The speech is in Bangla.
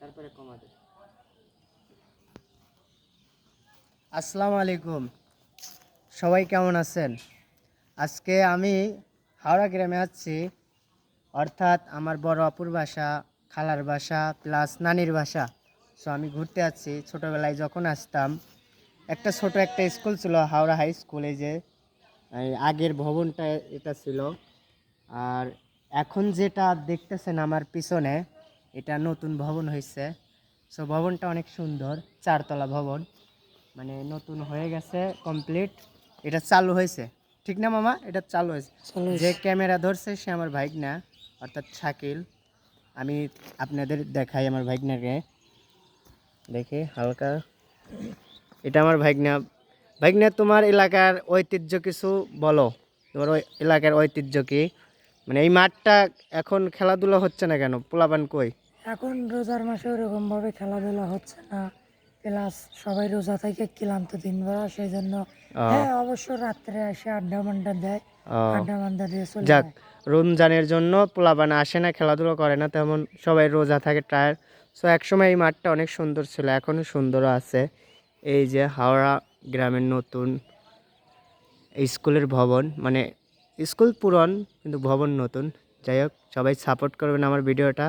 তারপরে কমাবে আসসালামু আলাইকুম। সবাই কেমন আছেন? আজকে আমি হাওড়া গ্রামে আছি। অর্থাৎ আমার বড় অপুর বাসা, খালার বাসা প্লাস নানির বাসা। সো আমি ঘুরতে আছি। ছোটোবেলায় যখন আসতাম, একটা ছোট একটা স্কুল ছিল হাওড়া হাই স্কুলে যে আগের ভবনটা, এটা ছিল। আর এখন যেটা দেখতেছেন আমার পিছনে এটা নতুন ভবন হয়েছে। সো ভবনটা অনেক সুন্দর চারতলা ভবন। মানে নতুন হয়ে গেছে কমপ্লিট এটা চালু হয়েছে। ঠিক না মামা? এটা চালু হয়েছে। যে ক্যামেরা ধরছে সে আমার ভাইগনা অর্থাৎ শাকিল। আমি আপনাদের দেখাই আমার ভাইগনাকে। দেখে হালকা। এটা আমার ভাইগনা। ভাইগনা তোমার এলাকার ঐতিহ্য কিছু বলো? তোমার ওই এলাকার ঐতিহ্য কি? মানে এই মাঠটা এখন খেলাধুলা হচ্ছে না কেন? পোলাপান কই? এখন রোজার মাসে ওরকম ভাবে খেলাধুলা হচ্ছে না। প্লাস সবাই রোজা থেকে ক্লান্ত দিন ভরা সেই জন্য হ্যাঁ অবশ্য রাত্রে এসে আড্ডা মান্ডা দেয় আড্ডা মান্ডা দিয়ে চলে যাক রমজানের জন্য পোলাপান আসে না খেলাধুলা করে না তেমন সবাই রোজা থাকে টায়ার সো একসময় এই মাঠটা অনেক সুন্দর ছিল এখনও সুন্দরও আছে। এই যে হাওড়া গ্রামের নতুন স্কুলের ভবন মানে স্কুল পুরন কিন্তু ভবন নতুন। যাই হোক সবাই সাপোর্ট করবেন আমার ভিডিওটা।